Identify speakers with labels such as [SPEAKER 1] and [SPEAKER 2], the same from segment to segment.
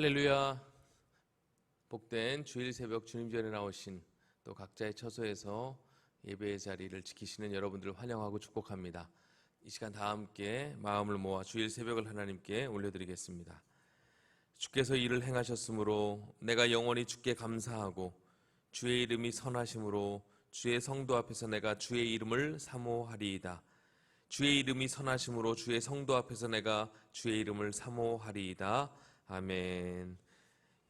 [SPEAKER 1] 할렐루야. 복된 주일 새벽 주님 전에 나오신 또 각자의 처소에서 예배의 자리를 지키시는 여러분들을 환영하고 축복합니다. 이 시간 다 함께 마음을 모아 주일 새벽을 하나님께 올려드리겠습니다. 주께서 이를 행하셨으므로 내가 영원히 주께 감사하고 주의 이름이 선하심으로 주의 성도 앞에서 내가 주의 이름을 사모하리이다. 주의 이름이 선하심으로 주의 성도 앞에서 내가 주의 이름을 사모하리이다. 아멘.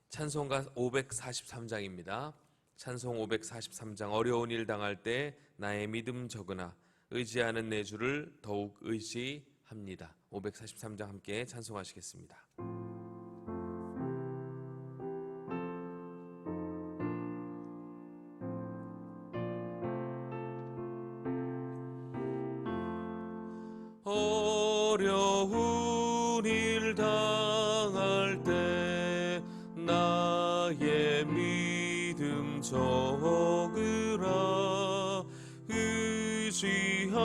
[SPEAKER 1] 찬송가 543장입니다. 찬송 543장 어려운 일 당할 때 나의 믿음 적으나 의지하는 내 주를 더욱 의지합니다. 543장 함께 찬송하시겠습니다. 적으라 의지하는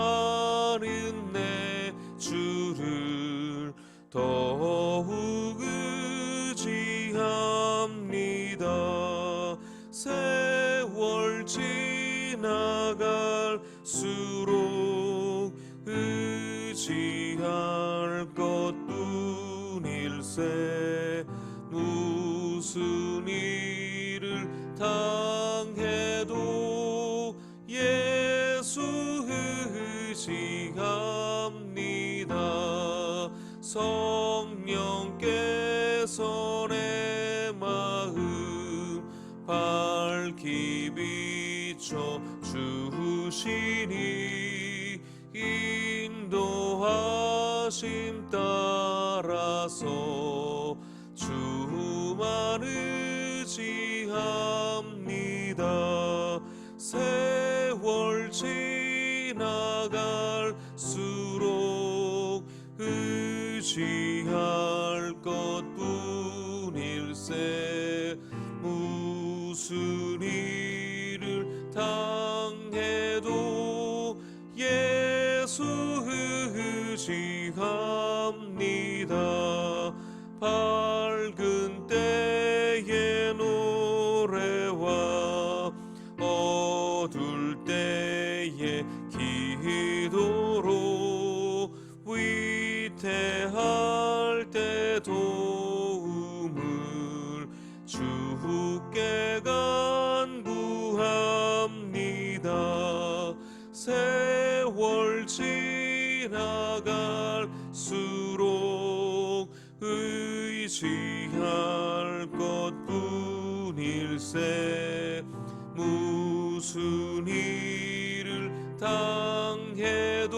[SPEAKER 1] 내 주를 더욱 의지합니다. 세월 지나 당해도 예수 의지합니다. 성령께서 내 마음 밝히 비춰 주시니 인도하심 따라서 수 의지합니다 나갈수록 의지할 것뿐일세. 무슨 일을 당해도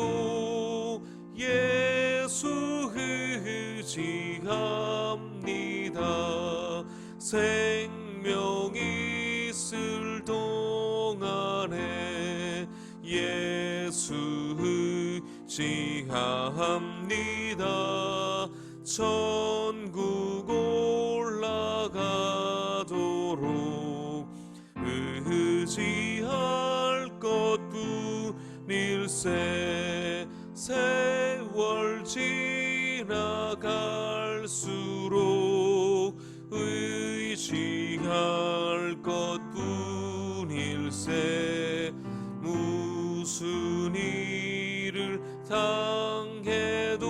[SPEAKER 1] 예수 의지합니다. 생명 있을 동안에 예 수 의지합니다. 천국 올라가도록 의지할 것뿐일세 세월 지나갈수록 의지할 당해도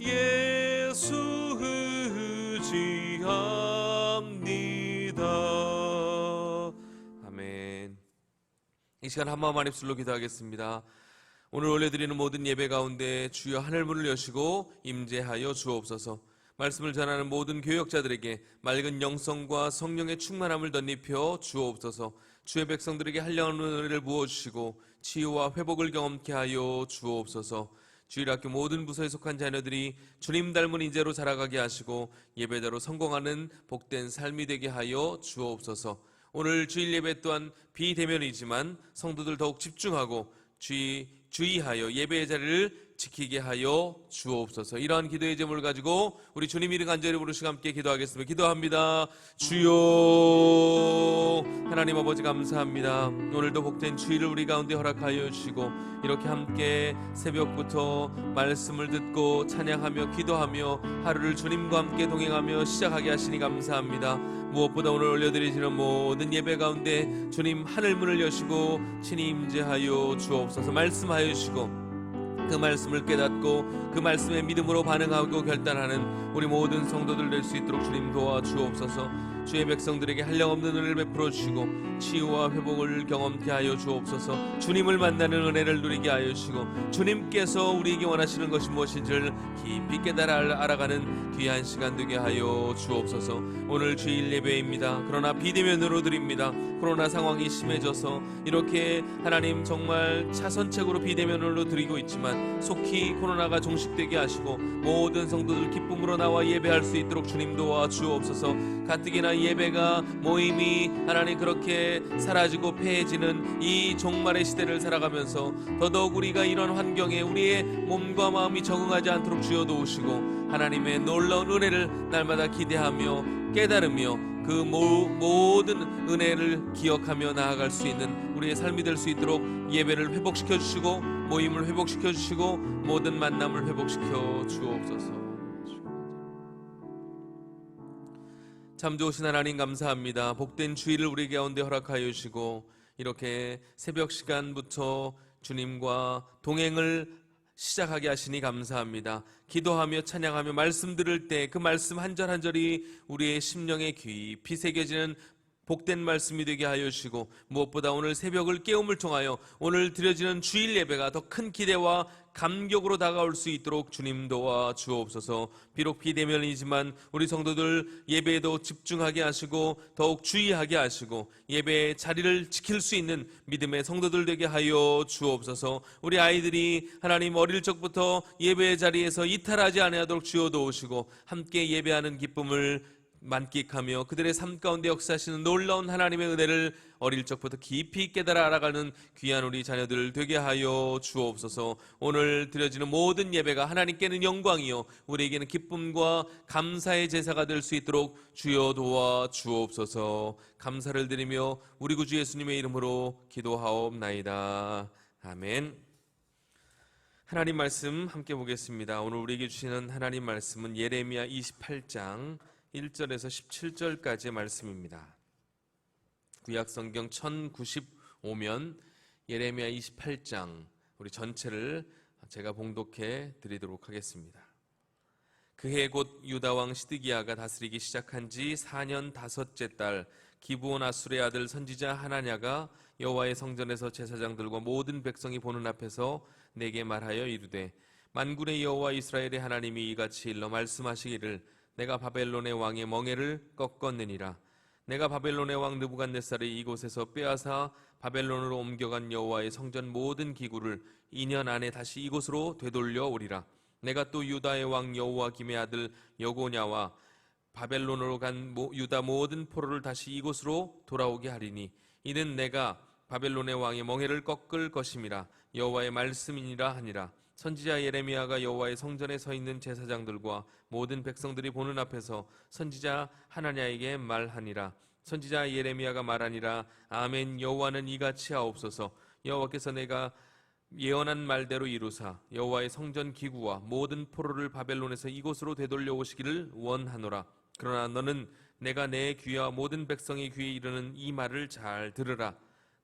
[SPEAKER 1] 예수 의지합니다 아멘 이 시간 한마음 한 입술로 기도하겠습니다. 오늘 올려드리는 모든 예배 가운데 주여 하늘문을 여시고 임재하여 주옵소서. 말씀을 전하는 모든 교역자들에게 맑은 영성과 성령의 충만함을 덧입혀 주옵소서. 주의 백성들에게 한량한 은혜를 부어주시고 치유와 회복을 경험케 하여 주옵소서. 주일학교 모든 부서에 속한 자녀들이 주님 닮은 인재로 자라가게 하시고 예배대로 성공하는 복된 삶이 되게 하여 주옵소서. 오늘 주일 예배 또한 비대면이지만 성도들 더욱 집중하고 주의, 주의하여 예배의 자리를 지키게 하여 주옵소서. 이러한 기도의 제목을 가지고 우리 주님 이름 간절히 부르시고 함께 기도하겠습니다. 기도합니다. 주여 하나님 아버지 감사합니다. 오늘도 복된 주일을 우리 가운데 허락하여 주시고 이렇게 함께 새벽부터 말씀을 듣고 찬양하며 기도하며 하루를 주님과 함께 동행하며 시작하게 하시니 감사합니다. 무엇보다 오늘 올려드리시는 모든 예배 가운데 주님 하늘 문을 여시고 친히 임재하여 주옵소서 말씀하여 주시고 그 말씀을 깨닫고 그 말씀에 믿음으로 반응하고 결단하는 우리 모든 성도들 될 수 있도록 주님 도와주옵소서 주의 백성들에게 한량없는 은혜를 베풀어 주시고 치유와 회복을 경험케 하여 주옵소서. 주님을 만나는 은혜를 누리게 하여 주시고 주님께서 우리에게 원하시는 것이 무엇인지를 깊이 깨달아 알아가는 귀한 시간 되게 하여 주옵소서. 오늘 주일 예배입니다. 그러나 비대면으로 드립니다. 코로나 상황이 심해져서 이렇게 하나님 정말 차선책으로 비대면으로 드리고 있지만 속히 코로나가 종식되게 하시고 모든 성도들 기쁨으로 나와 예배할 수 있도록 주님 도와 주옵소서. 가뜩이나 예배가 모임이 하나님 그렇게 사라지고 폐해지는 이 종말의 시대를 살아가면서 더더욱 우리가 이런 환경에 우리의 몸과 마음이 적응하지 않도록 주여 도우시고 하나님의 놀라운 은혜를 날마다 기대하며 깨달으며 그 모, 모든 은혜를 기억하며 나아갈 수 있는 우리의 삶이 될 수 있도록 예배를 회복시켜 주시고 모임을 회복시켜 주시고 모든 만남을 회복시켜 주옵소서. 참 좋으신 하나님 감사합니다. 복된 주일을 우리 가운데 허락하여 주시고 이렇게 새벽 시간부터 주님과 동행을 시작하게 하시니 감사합니다. 기도하며 찬양하며 말씀 들을 때 그 말씀 한 절 한 절이 우리의 심령에 깊이 새겨지는 복된 말씀이 되게 하여 주시고 무엇보다 오늘 새벽을 깨움을 통하여 오늘 드려지는 주일 예배가 더 큰 기대와 감격으로 다가올 수 있도록 주님 도와 주옵소서. 비록 비대면이지만 우리 성도들 예배에도 집중하게 하시고 더욱 주의하게 하시고 예배의 자리를 지킬 수 있는 믿음의 성도들 되게 하여 주옵소서. 우리 아이들이 하나님 어릴 적부터 예배의 자리에서 이탈하지 아니하도록 주여 도우시고 함께 예배하는 기쁨을 만끽하며 그들의 삶 가운데 역사하시는 놀라운 하나님의 은혜를 어릴 적부터 깊이 깨달아 알아가는 귀한 우리 자녀들 되게 하여 주옵소서. 오늘 드려지는 모든 예배가 하나님께는 영광이요 우리에게는 기쁨과 감사의 제사가 될 수 있도록 주여 도와 주옵소서. 감사를 드리며 우리 구주 예수님의 이름으로 기도하옵나이다. 아멘. 하나님 말씀 함께 보겠습니다. 오늘 우리에게 주시는 하나님 말씀은 예레미야 28장 1절에서 17절까지의 말씀입니다. 구약 성경 1095면 예레미야 28장 우리 전체를 제가 봉독해 드리도록 하겠습니다. 그해 곧 유다 왕 시드기야가 다스리기 시작한 지 4년 다섯째 달 기브온 아술의 아들 선지자 하나냐가 여호와의 성전에서 제사장들과 모든 백성이 보는 앞에서 내게 말하여 이르되 만군의 여호와 이스라엘의 하나님이 이같이 일러 말씀하시기를 내가 바벨론의 왕의 멍에를 꺾었느니라. 내가 바벨론의 왕 느부갓네살을 이곳에서 빼앗아 바벨론으로 옮겨간 여호와의 성전 모든 기구를 2년 안에 다시 이곳으로 되돌려 오리라. 내가 또 유다의 왕 여호와 김의 아들 여고냐와 바벨론으로 간 모- 유다 모든 포로를 다시 이곳으로 돌아오게 하리니 이는 내가 바벨론의 왕의 멍에를 꺾을 것임이라. 여호와의 말씀이니라 하니라 선지자 예레미야가 여호와의 성전에 서 있는 제사장들과 모든 백성들이 보는 앞에서 선지자 하나냐에게 말하니라. 선지자 예레미야가 말하니라. 아멘 여호와는 이같이 하옵소서. 여호와께서 내가 예언한 말대로 이루사 여호와의 성전 기구와 모든 포로를 바벨론에서 이곳으로 되돌려 오시기를 원하노라. 그러나 너는 내가 내 귀와 모든 백성의 귀에 이르는 이 말을 잘 들으라.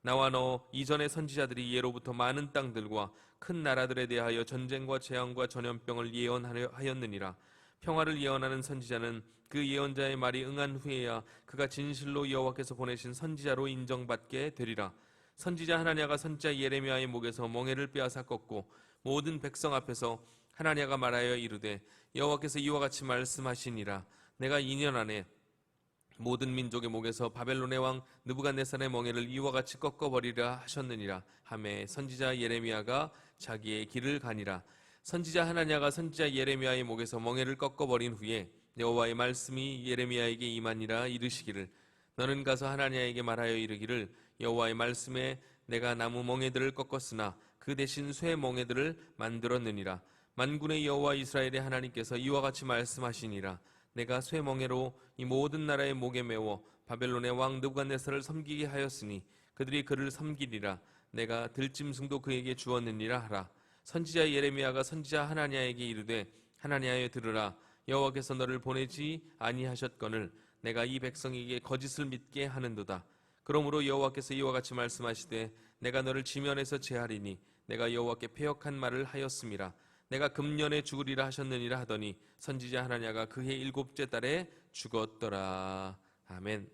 [SPEAKER 1] 나와 너 이전의 선지자들이 예로부터 많은 땅들과 큰 나라들에 대하여 전쟁과 재앙과 전염병을 예언하였느니라. 평화를 예언하는 선지자는 그 예언자의 말이 응한 후에야 그가 진실로 여호와께서 보내신 선지자로 인정받게 되리라. 선지자 하나냐가 선지자 예레미야의 목에서 멍에를 빼앗아 꺾고 모든 백성 앞에서 하나냐가 말하여 이르되 여호와께서 이와 같이 말씀하시니라. 내가 2년 안에 모든 민족의 목에서 바벨론의 왕 느부갓네살의 멍에를 이와 같이 꺾어버리라 하셨느니라. 하매 선지자 예레미야가 자기의 길을 가니라. 선지자 하나냐가 선지자 예레미야의 목에서 멍에를 꺾어버린 후에 여호와의 말씀이 예레미야에게 임하니라 이르시기를 너는 가서 하나냐에게 말하여 이르기를 여호와의 말씀에 내가 나무 멍에들을 꺾었으나 그그 대신 쇠 멍에들을 만들었느니라. 만군의 여호와 이스라엘의 하나님께서 이와 같이 말씀하시니라. 내가 쇠 멍에로 이 모든 나라의 목에 메워 바벨론의 왕 느부갓네살을 섬기게 하였으니 그들이 그를 섬기리라 내가 들짐승도 그에게 주었느니라 하라. 선지자 예레미야가 선지자 하나니아에게 이르되 하나니아여 들으라. 여호와께서 너를 보내지 아니하셨거늘 내가 이 백성에게 거짓을 믿게 하는도다. 그러므로 여호와께서 이와 같이 말씀하시되 내가 너를 지면에서 제하리니 내가 여호와께 패역한 말을 하였음이라. 내가 금년에 죽으리라 하셨느니라 하더니 선지자 하나냐가 그해 일곱째 달에 죽었더라. 아멘.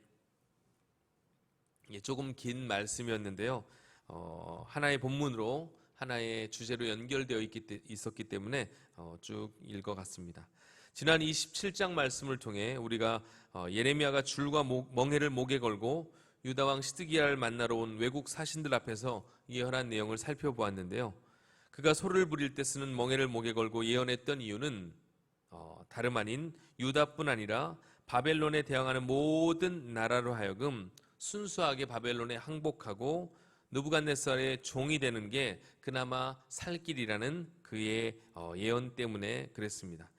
[SPEAKER 1] 예, 조금 긴 말씀이었는데요. 어, 하나의 본문으로 하나의 주제로 연결되어 있기, 때- 있었기 때문에 어, 쭉 읽어갔습니다. 지난 27장 말씀을 통해 우리가 어, 예레미야가 줄과 목- 멍에를 목에 걸고 유다 왕 시드기야를 만나러 온 외국 사신들 앞에서 예언한 내용을 살펴보았는데요. 그가 소를 부릴 때 쓰는 멍에를 목에 걸고 예언했던 이유는 어, 다름 아닌 유다뿐 아니라 바벨론에 대항하는 모든 나라로 하여금 순수하게 바벨론에 항복하고 느부갓네살의 종이 되는 게 그나마 살 길이라는 그의 어, 예언 때문에 그랬습니다.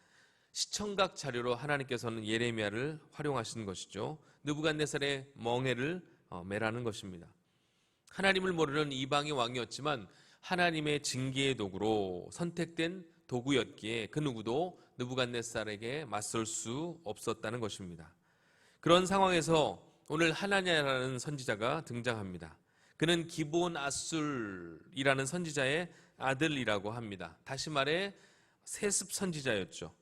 [SPEAKER 1] 시청각 자료로 하나님께서는 예레미야를 활용하시는 것이죠. 느부갓네살의 멍에를 어, 매라는 것입니다. 하나님을 모르는 이방의 왕이었지만 하나님의 징계의 도구로 선택된 도구였기에 그 누구도 느부갓네살에게 맞설 수 없었다는 것입니다. 그런 상황에서 오늘 하나냐라는 선지자가 등장합니다. 그는 기본 아술이라는 선지자의 아들이라고 합니다. 다시 말해 세습 선지자였죠.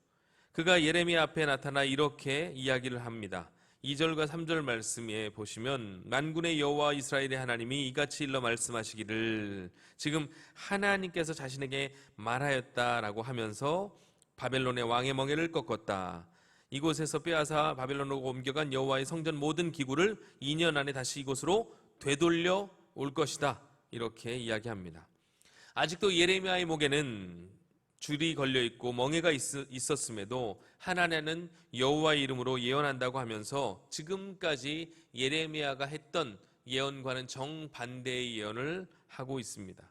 [SPEAKER 1] 그가 예레미야 앞에 나타나 이렇게 이야기를 합니다. 2절과 3절 말씀에 보시면 만군의 여호와 이스라엘의 하나님이 이같이 일러 말씀하시기를 지금 하나님께서 자신에게 말하였다라고 하면서 바벨론의 왕의 멍에를 꺾었다. 이곳에서 빼앗아 바벨론으로 옮겨간 여호와의 성전 모든 기구를 2년 안에 다시 이곳으로 되돌려 올 것이다. 이렇게 이야기합니다. 아직도 예레미야의 목에는 줄이 걸려 있고 멍에가 있, 있었음에도 하나님은 여호와의 이름으로 예언한다고 하면서 지금까지 예레미야가 했던 예언과는 정반대의 예언을 하고 있습니다.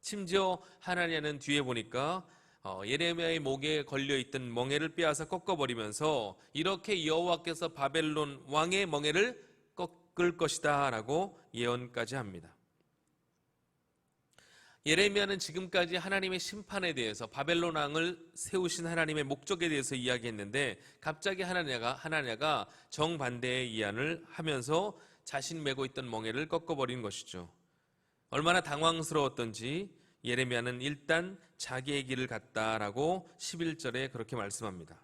[SPEAKER 1] 심지어 하나님은 뒤에 보니까 어, 예레미야의 목에 걸려 있던 멍에를 빼앗아 꺾어버리면서 이렇게 여호와께서 바벨론 왕의 멍에를 꺾을 것이다 라고 예언까지 합니다. 예레미야는 지금까지 하나님의 심판에 대해서 바벨론 왕을 세우신 하나님의 목적에 대해서 이야기했는데 갑자기 하나냐가 하나냐가 정반대의 이안을 하면서 자신 메고 있던 멍에를 꺾어버린 것이죠. 얼마나 당황스러웠던지 예레미야는 일단 자기의 길을 갔다라고 11절에 그렇게 말씀합니다.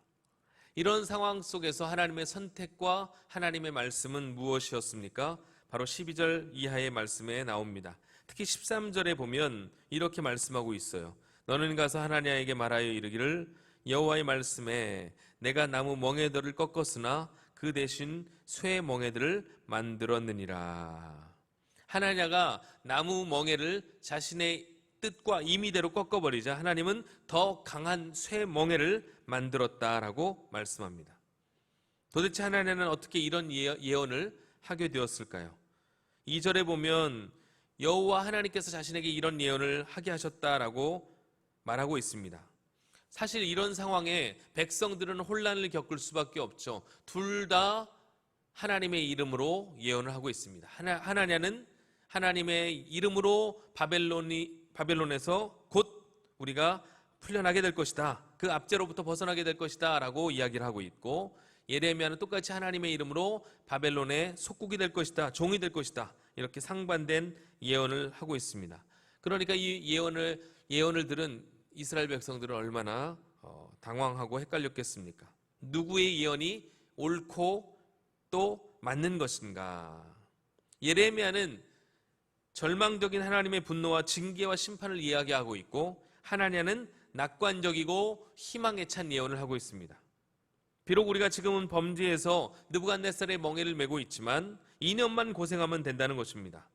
[SPEAKER 1] 이런 상황 속에서 하나님의 선택과 하나님의 말씀은 무엇이었습니까? 바로 12절 이하의 말씀에 나옵니다. 특히 13절에 보면 이렇게 말씀하고 있어요. 너는 가서 하나님에게 말하여 이르기를 여호와의 말씀에 내가 나무 멍에들을 꺾었으나 그 대신 쇠 멍에들을 만들었느니라. 하나냐가 나무 멍에를 자신의 뜻과 임의대로 꺾어버리자 하나님은 더 강한 쇠 멍에를 만들었다라고 말씀합니다. 도대체 하나님은 어떻게 이런 예- 예언을 하게 되었을까요? 2절에 보면 여호와 하나님께서 자신에게 이런 예언을 하게 하셨다라고 말하고 있습니다. 사실 이런 상황에 백성들은 혼란을 겪을 수밖에 없죠. 둘 다 하나님의 이름으로 예언을 하고 있습니다. 하나, 하나냐는 하나님의 이름으로 바벨론이 바벨론에서 곧 우리가 풀려나게 될 것이다. 그 압제로부터 벗어나게 될 것이다 라고 이야기를 하고 있고 예레미야는 똑같이 하나님의 이름으로 바벨론의 속국이 될 것이다. 종이 될 것이다. 이렇게 상반된 예언을 하고 있습니다. 그러니까 이 예언을 예언을 들은 이스라엘 백성들은 얼마나 어, 당황하고 헷갈렸겠습니까? 누구의 예언이 옳고 또 맞는 것인가? 예레미야는 절망적인 하나님의 분노와 징계와 심판을 이야기하고 있고 하나냐는 낙관적이고 희망에 찬 예언을 하고 있습니다. 비록 우리가 지금은 범죄에서 느부갓네살의 멍에를 메고 있지만 2년만 고생하면 된다는 것입니다.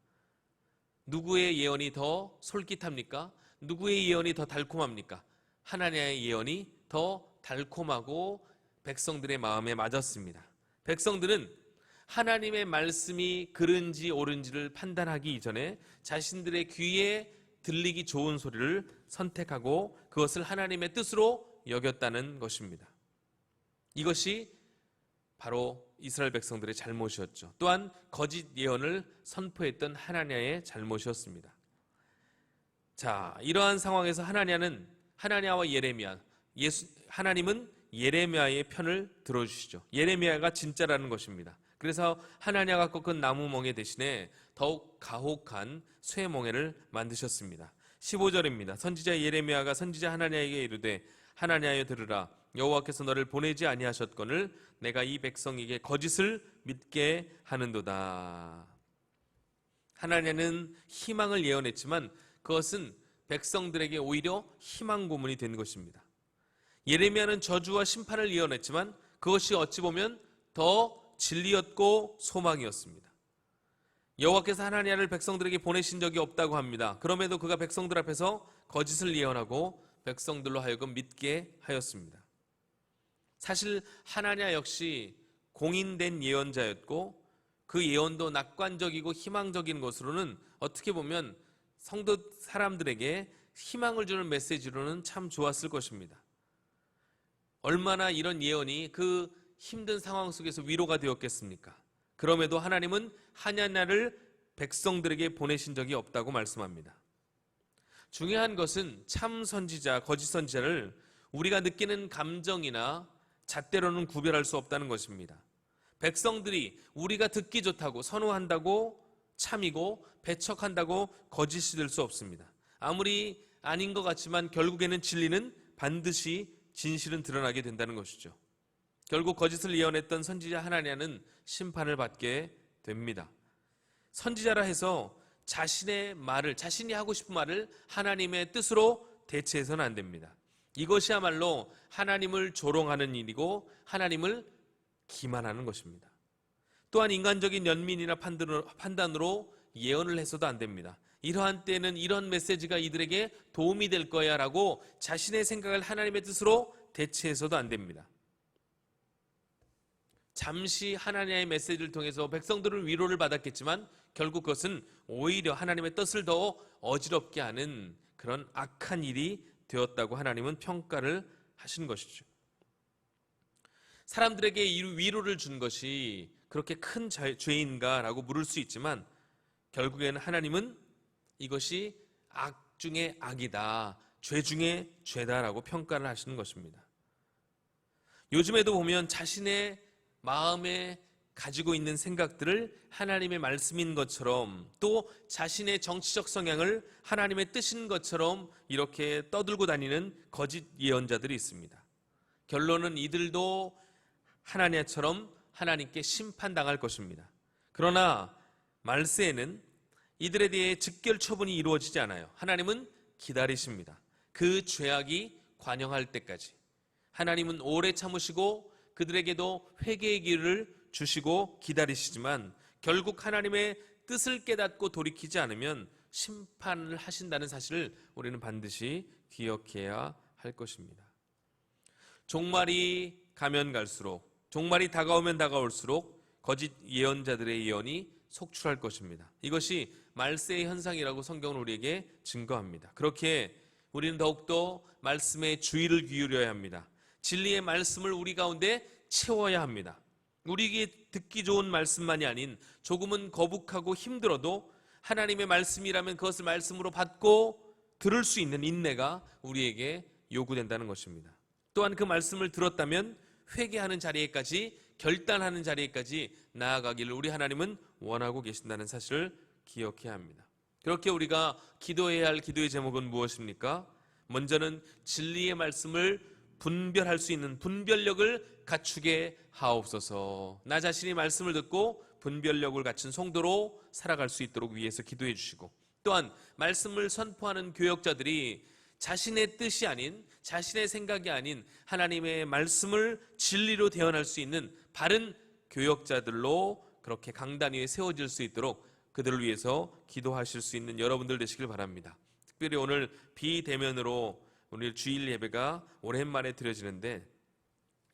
[SPEAKER 1] 누구의 예언이 더 솔깃합니까? 누구의 예언이 더 달콤합니까? 하나님의 예언이 더 달콤하고 백성들의 마음에 맞았습니다. 백성들은 하나님의 말씀이 그른지 옳은지를 판단하기 이전에 자신들의 귀에 들리기 좋은 소리를 선택하고 그것을 하나님의 뜻으로 여겼다는 것입니다. 이것이 바로 이스라엘 백성들의 잘못이었죠. 또한 거짓 예언을 선포했던 하나냐의 잘못이었습니다. 자, 이러한 상황에서 하나냐는 하나냐와 예레미야, 예수, 하나님은 예레미야의 편을 들어주시죠. 예레미야가 진짜라는 것입니다. 그래서 하나냐가 꺾은 나무 멍에 대신에 더욱 가혹한 쇠 멍에를 만드셨습니다. 15절입니다. 선지자 예레미야가 선지자 하나냐에게 이르되 하나냐여 들으라 여호와께서 너를 보내지 아니하셨거늘 내가 이 백성에게 거짓을 믿게 하는도다. 하나냐는 희망을 예언했지만 그것은 백성들에게 오히려 희망 고문이 된 것입니다. 예레미야는 저주와 심판을 예언했지만 그것이 어찌 보면 더 진리였고 소망이었습니다. 여호와께서 하나냐를 백성들에게 보내신 적이 없다고 합니다. 그럼에도 그가 백성들 앞에서 거짓을 예언하고 백성들로 하여금 믿게 하였습니다. 사실 하나냐 역시 공인된 예언자였고 그 예언도 낙관적이고 희망적인 것으로는 어떻게 보면 성도 사람들에게 희망을 주는 메시지로는 참 좋았을 것입니다. 얼마나 이런 예언이 그 힘든 상황 속에서 위로가 되었겠습니까? 그럼에도 하나님은 하냐냐를 백성들에게 보내신 적이 없다고 말씀합니다. 중요한 것은 참 선지자, 거짓 선지자를 우리가 느끼는 감정이나 잣대로는 구별할 수 없다는 것입니다. 백성들이 우리가 듣기 좋다고 선호한다고 참이고 배척한다고 거짓이 될 수 없습니다. 아무리 아닌 것 같지만 결국에는 진리는 반드시 진실은 드러나게 된다는 것이죠. 결국 거짓을 예언했던 선지자 하나냐는 심판을 받게 됩니다. 선지자라 해서 자신의 말을 자신이 하고 싶은 말을 하나님의 뜻으로 대체해서는 안 됩니다. 이것이야말로 하나님을 조롱하는 일이고 하나님을 기만하는 것입니다. 또한 인간적인 연민이나 판단으로 예언을 해서도 안 됩니다. 이러한 때는 이런 메시지가 이들에게 도움이 될 거야 라고 자신의 생각을 하나님의 뜻으로 대체해서도 안 됩니다. 잠시 하나님의 메시지를 통해서 백성들은 위로를 받았겠지만 결국 그것은 오히려 하나님의 뜻을 더 어지럽게 하는 그런 악한 일이 되었다고 하나님은 평가를 하신 것이죠. 사람들에게 위로를 준 것이 그렇게 큰 죄인가라고 물을 수 있지만 결국에는 하나님은 이것이 악 중의 악이다, 죄 중의 죄다라고 평가를 하시는 것입니다. 요즘에도 보면 자신의 마음에 가지고 있는 생각들을 하나님의 말씀인 것처럼 또 자신의 정치적 성향을 하나님의 뜻인 것처럼 이렇게 떠들고 다니는 거짓 예언자들이 있습니다. 결론은 이들도 하나님처럼 하나님께 심판당할 것입니다. 그러나 말세에는 이들에 대해 즉결 처분이 이루어지지 않아요. 하나님은 기다리십니다. 그 죄악이 관영할 때까지. 하나님은 오래 참으시고 그들에게도 회개의 길을 주시고 기다리시지만 결국 하나님의 뜻을 깨닫고 돌이키지 않으면 심판을 하신다는 사실을 우리는 반드시 기억해야 할 것입니다. 종말이 가면 갈수록 종말이 다가오면 다가올수록 거짓 예언자들의 예언이 속출할 것입니다. 이것이 말세의 현상이라고 성경은 우리에게 증거합니다. 그렇게 우리는 더욱더 말씀에 주의를 기울여야 합니다. 진리의 말씀을 우리 가운데 채워야 합니다. 우리에게 듣기 좋은 말씀만이 아닌 조금은 거북하고 힘들어도 하나님의 말씀이라면 그것을 말씀으로 받고 들을 수 있는 인내가 우리에게 요구된다는 것입니다. 또한 그 말씀을 들었다면 회개하는 자리에까지 결단하는 자리에까지 나아가기를 우리 하나님은 원하고 계신다는 사실을 기억해야 합니다. 그렇게 우리가 기도해야 할 기도의 제목은 무엇입니까? 먼저는 진리의 말씀을 분별할 수 있는 분별력을 갖추게 하옵소서. 나 자신이 말씀을 듣고 분별력을 갖춘 성도로 살아갈 수 있도록 위해서 기도해 주시고 또한 말씀을 선포하는 교역자들이 자신의 뜻이 아닌 자신의 생각이 아닌 하나님의 말씀을 진리로 대언할 수 있는 바른 교역자들로 그렇게 강단 위에 세워질 수 있도록 그들을 위해서 기도하실 수 있는 여러분들 되시길 바랍니다. 특별히 오늘 비대면으로 오늘 주일 예배가 오랜만에 드려지는데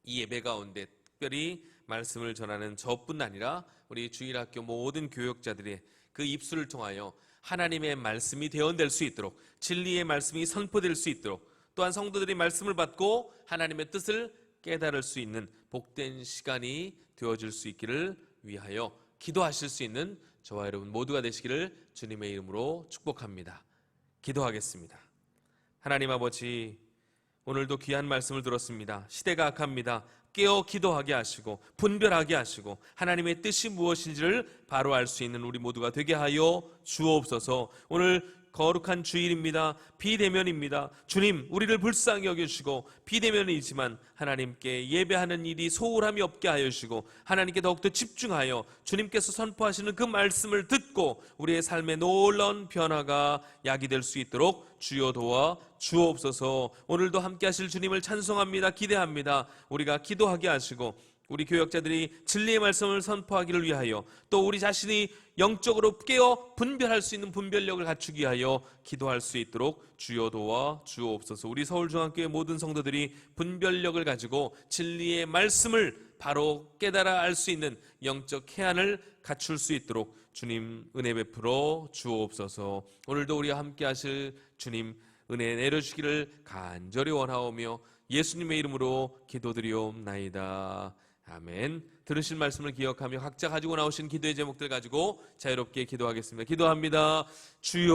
[SPEAKER 1] 이 예배 가운데 특별히 말씀을 전하는 저뿐 아니라 우리 주일학교 모든 교역자들의 그 입술을 통하여 하나님의 말씀이 대언될 수 있도록 진리의 말씀이 선포될 수 있도록 또한 성도들이 말씀을 받고 하나님의 뜻을 깨달을 수 있는 복된 시간이 되어질 수 있기를 위하여 기도하실 수 있는 저와 여러분 모두가 되시기를 주님의 이름으로 축복합니다. 기도하겠습니다. 하나님 아버지 오늘도 귀한 말씀을 들었습니다. 시대가 악합니다. 깨어 기도하게 하시고 분별하게 하시고 하나님의 뜻이 무엇인지를 바로 알 수 있는 우리 모두가 되게 하여 주옵소서. 오늘 거룩한 주일입니다. 비대면입니다. 주님, 우리를 불쌍히 여겨주시고 비대면이지만 하나님께 예배하는 일이 소홀함이 없게 하여 주시고 하나님께 더욱더 집중하여 주님께서 선포하시는 그 말씀을 듣고 우리의 삶에 놀라운 변화가 야기될 수 있도록 주여 도와 주옵소서. 오늘도 함께 하실 주님을 찬송합니다. 기대합니다. 우리가 기도하게 하시고 우리 교역자들이 진리의 말씀을 선포하기를 위하여 또 우리 자신이 영적으로 깨어 분별할 수 있는 분별력을 갖추기 위하여 기도할 수 있도록 주여 도와 주옵소서. 우리 서울중앙교회 모든 성도들이 분별력을 가지고 진리의 말씀을 바로 깨달아 알 수 있는 영적 해안을 갖출 수 있도록 주님 은혜 베풀어 주옵소서. 오늘도 우리와 함께 하실 주님 은혜 내려주기를 간절히 원하오며 예수님의 이름으로 기도드리옵나이다. 아멘. 들으신 말씀을 기억하며 각자 가지고 나오신 기도의 제목들 가지고 자유롭게 기도하겠습니다. 기도합니다. 주여